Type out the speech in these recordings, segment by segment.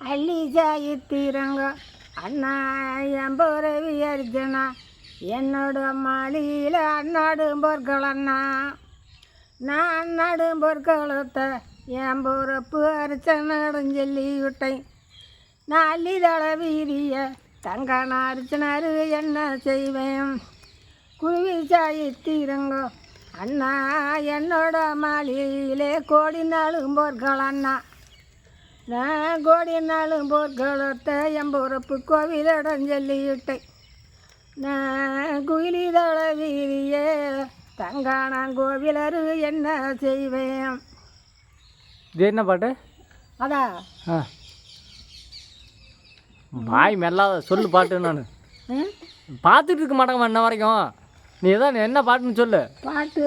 அள்ளி ஜாயித்திரங்க அண்ணா என் பிறவி அர்ஜுனா என்னோட மாளியில் அண்ணாடும் பொற்களண்ணா நான் அண்ணாடும் பொற்களத்தை என் பொறுப்பு அரிச்சனடும் சொல்லி விட்டேன் நான் அள்ளிதள வீரிய தங்கான அரிச்சனாரு என்ன செய்வேன்? குருவி சாயித்திரங்கோ அண்ணா என்னோட மாளிகையிலே கோடி நாளும் போர்கள் அண்ணா நான் கோடி நாளும் போர்களத்தை என் பொறுப்பு கோவிலிடம் சொல்லிவிட்டேன். நான் குயிலிதள வீரியே தங்கானான் கோவிலரு என்ன செய்வேன்? இது என்ன பாட்டு? அதான் ஆ. வாய் மெல்லாத சொல்லு பாட்டு நான்? பார்த்துட்டு இருக்க மாட்டேங்க இன்ன வரைக்கும். நீ தான் என்ன பாட்டுன்னு சொல்லு. பாட்டு?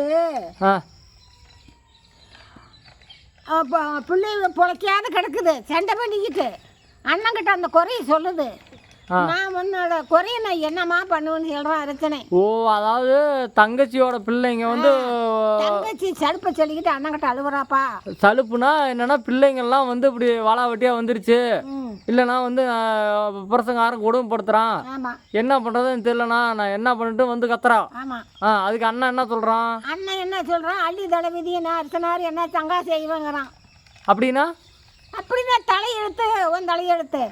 ஆ. அப்போ பிள்ளைங்க பொழைக்காத கிடக்குது. சண்டை பண்ணிக்கிட்டு. அண்ணங்கிட்ட அந்த குறைய சொல்லுது. நான் உன்னோட குறைய நான் என்னம்மா பண்ணுவேன்னு சொல்கிறேன் அர்ச்சனை. ஓ அதாவது தங்கச்சியோட பிள்ளைங்க வந்து தங்கச்சி சடுப்பை சொல்லிக்கிட்டு அண்ணங்கிட்ட அழுவுறாப்பா. சலுப்புனா என்னன்னா பிள்ளைங்கள்லாம் வந்து இப்படி வாழா வெட்டியாக வந்துருச்சு. இல்லைனா வந்து புரசங்காரன் கொடுமைப்படுத்துகிறான் ஆமாம் என்ன பண்ணுறதுன்னு தெரியலண்ணா நான் என்ன பண்ணிட்டு வந்து கத்துறான் ஆ அதுக்கு அண்ணன் என்ன சொல்கிறான் அண்ணன் என்ன சொல்கிறான் அள்ளி தளபதி என்ன அர்ச்சனார் என்ன சங்கா செய்வாங்கிறான் அப்படின்னா? அப்படின்னா தலையெழுத்து உன் தலையெழுத்து.